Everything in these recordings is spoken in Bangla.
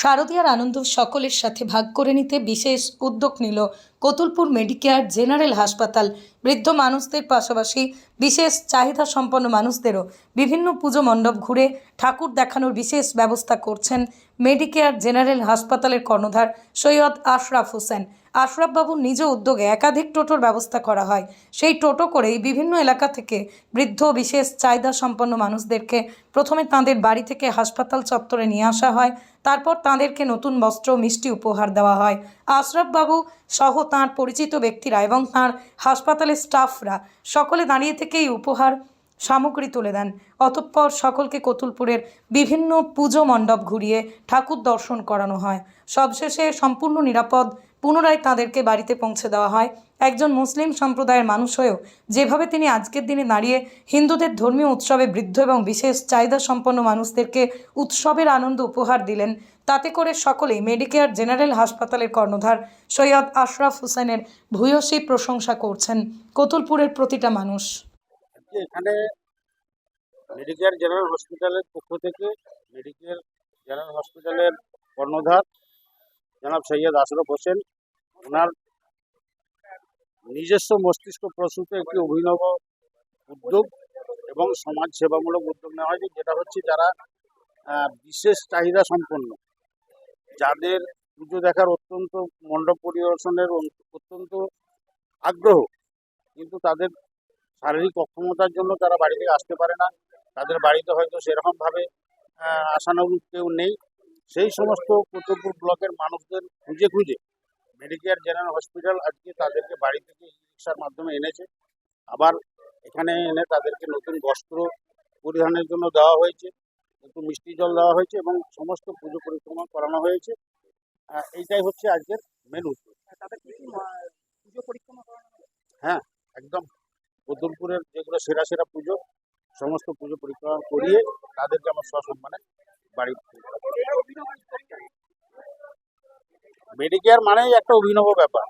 শারদীয়ার আনন্দ সকলের সাথে ভাগ করে নিতে বিশেষ উদ্যোগ নিল কতুলপুর মেডিকেয়ার জেনারেল হাসপাতাল। বৃদ্ধ মানুষদের পাশাপাশি বিশেষ চাহিদা সম্পন্ন মানুষদেরও বিভিন্ন পুজো মণ্ডপ ঘুরে ঠাকুর দেখানোর বিশেষ ব্যবস্থা করছেন মেডিকেয়ার জেনারেল হাসপাতালের কর্ণধার সৈয়দ আশরাফ হোসেন। আশরাফবাবুর নিজ উদ্যোগে একাধিক টোটোর ব্যবস্থা করা হয়। সেই টোটো করেই বিভিন্ন এলাকা থেকে বৃদ্ধ বিশেষ চাহিদা সম্পন্ন মানুষদেরকে প্রথমে তাঁদের বাড়ি থেকে হাসপাতাল চত্বরে নিয়ে আসা হয়। তারপর তাঁদেরকে নতুন বস্ত্র, মিষ্টি উপহার দেওয়া হয়। আশরাফবাবু সহ তাঁর পরিচিত ব্যক্তিরা এবং তাঁর হাসপাতালের স্টাফরা সকলে দাঁড়িয়ে থেকেই উপহার, সামগ্রী তুলে দেন। অতঃপর সকলকে কতুলপুরের বিভিন্ন পুজো মণ্ডপ ঘুরিয়ে ঠাকুর দর্শন করানো হয়। সবশেষে সম্পূর্ণ নিরাপদ পুনরায় তাঁদেরকে বাড়িতে পৌঁছে দেওয়া হয়। একজন মুসলিম সম্প্রদায়ের মানুষ হয়েও যেভাবে তিনি আজকের দিনে দাঁড়িয়ে হিন্দুদের ধর্মীয় উৎসবে বৃদ্ধ এবং বিশেষ চাহিদা সম্পন্ন মানুষদেরকে উৎসবের আনন্দ উপহার দিলেন, তাতে করে সকলেই মেডিকেয়ার জেনারেল হাসপাতালের কর্ণধার সৈয়দ আশরাফ হোসেনের ভূয়সী প্রশংসা করছেন কতুলপুরের প্রতিটা মানুষ। এখানে মেডিকেয়ার জেনারেল হসপিটালের পক্ষ থেকে মেডিকেয়ার জেনারেল হসপিটালের কর্ণধার জনাব সৈয়দ আশরফ হোসেন, ওনার নিজস্ব মস্তিষ্ক প্রসূত একটি অভিনব উদ্যোগ এবং সমাজ সেবামূলক উদ্যোগ নেওয়া হয়েছে, যেটা হচ্ছে যারা বিশেষ চাহিদা সম্পন্ন, যাদের পুজো দেখার অত্যন্ত মণ্ডপ পরিদর্শনের অত্যন্ত আগ্রহ, কিন্তু তাদের শারীরিক অক্ষমতার জন্য তারা বাড়ি থেকে আসতে পারে না, তাদের বাড়িতে হয়তো সেরকমভাবে আশানুরূপ কেউ নেই সেই সমস্ত কর্তব্য ব্লকের মানুষদের খুঁজে খুঁজে মেডিকেয়ার জেনারেল হসপিটাল আজকে তাদেরকে বাড়ি থেকে ই রিক্সার মাধ্যমে এনেছে। আবার এখানে এনে তাদেরকে নতুন বস্ত্র পরিধানের জন্য দেওয়া হয়েছে একটু মিষ্টি জল দেওয়া হয়েছে এবং সমস্ত পুজো পরিক্রমা করানো হয়েছে। এইটাই হচ্ছে আজকের মেন উদ্যোগ। হ্যাঁ একদম। বদলপুরের যেগুলো সেরা সেরা পুজো সমস্ত পুজো পরিক্রমা করিয়ে তাদেরকে আমার সসম্মানে বাড়ি মেডিকেয়ার মানেই একটা অভিনব ব্যাপার।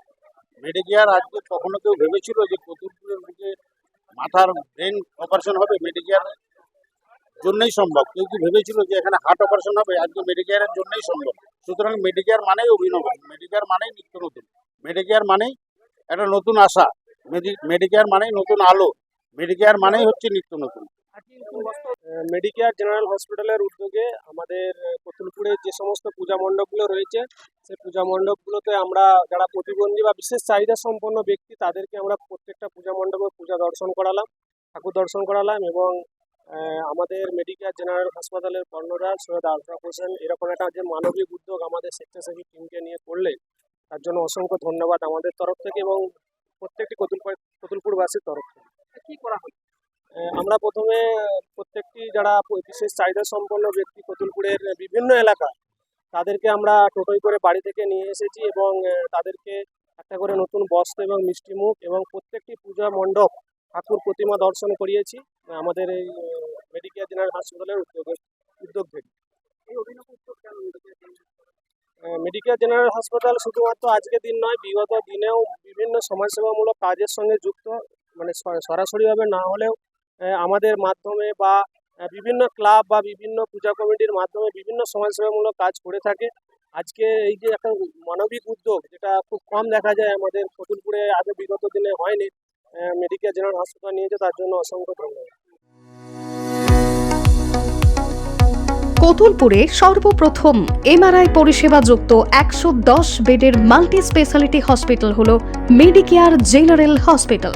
মেডিকেয়ার আজকে কখনো কেউ ভেবেছিল যে কতুলপুরের বুকে মাথার ব্রেন অপারেশন হবে মেডিকেয়ার জন্যই সম্ভব। কেউ কি ভেবেছিল যে এখানে হার্ট অপারেশন হবে? আজকে মেডিকেয়ারের জন্যই সম্ভব। সুতরাং মেডিকেয়ার মানেই অভিনব। মেডিকেয়ার মানেই নিত্য নতুন। মেডিকেয়ার মানেই একটা নতুন আশা। মেডিকেয়ার মানেই নতুন আলো। মেডিকেয়ার মানেই হচ্ছে নিত্য নতুন। মেডিকেয়ার জেনারেল হসপিটালের উদ্যোগে আমাদের কতুলপুরে যে সমস্ত পূজা মণ্ডপগুলো রয়েছে সেই পূজা মণ্ডপগুলোতে আমরা যারা প্রতিবন্ধী বা বিশেষ চাহিদা সম্পন্ন ব্যক্তি তাদেরকে আমরা প্রত্যেকটা পূজা মণ্ডপে পূজা দর্শন করালাম ঠাকুর দর্শন করালাম এবং আমাদের মেডিকেল জেনারেল হাসপাতালের কর্ণধার সৈয়দ আলফাক হোসেন এরকম একটা যে মানবিক উদ্যোগ আমাদের স্বেচ্ছাসেবী টিমকে নিয়ে করলে তার জন্য অসংখ্য ধন্যবাদ আমাদের তরফ থেকে এবং প্রত্যেকটি কতুলপুর কতুলপুরবাসীর তরফ থেকে। কি করা আহ, আমরা প্রথমে প্রত্যেকটি যারা বিশেষ চাহিদা সম্পন্ন ব্যক্তি কতুলপুরের বিভিন্ন এলাকা তাদেরকে আমরা টোটোয় করে বাড়ি থেকে নিয়ে এসেছি এবং তাদেরকে একটা করে নতুন বস্ত্র এবং মিষ্টি মুখ এবং প্রত্যেকটি পূজা মণ্ডপ ঠাকুর প্রতিমা দর্শন করিয়েছি আমাদের এই মেডিকেয়ার জেনারেল হাসপাতালের উদ্যোগে উদ্যোগ থেকে মেডিকেয়ার জেনারেল হাসপাতাল শুধুমাত্র আজকের দিন নয় বিগত দিনেও বিভিন্ন সমাজসেবামূলক কাজের সঙ্গে যুক্ত মানে সরাসরিভাবে না হলেও আমাদের মাধ্যমে বা বিভিন্ন ক্লাব বা বিভিন্ন পূজা কমিটির মাধ্যমে বিভিন্ন সমাজসেবামূলক কাজ করে থাকে। আজকে এই যে একটা মানবিক উদ্যোগ, যেটা খুব কম দেখা যায় আমাদের ফতুলপুরে আগে বিগত দিনে হয়নি মেডিকেল জেনারেল হাসপাতাল নিয়েছে, তার জন্য অসংখ্য ধন্যবাদ। কতুলপুরে সর্বপ্রথম এমআরআই পরিষেবা যুক্ত একশো দশ বেডের মাল্টি স্পেশালিটি হসপিটাল হল মেডিকেয়ার জেনারেল হসপিটাল।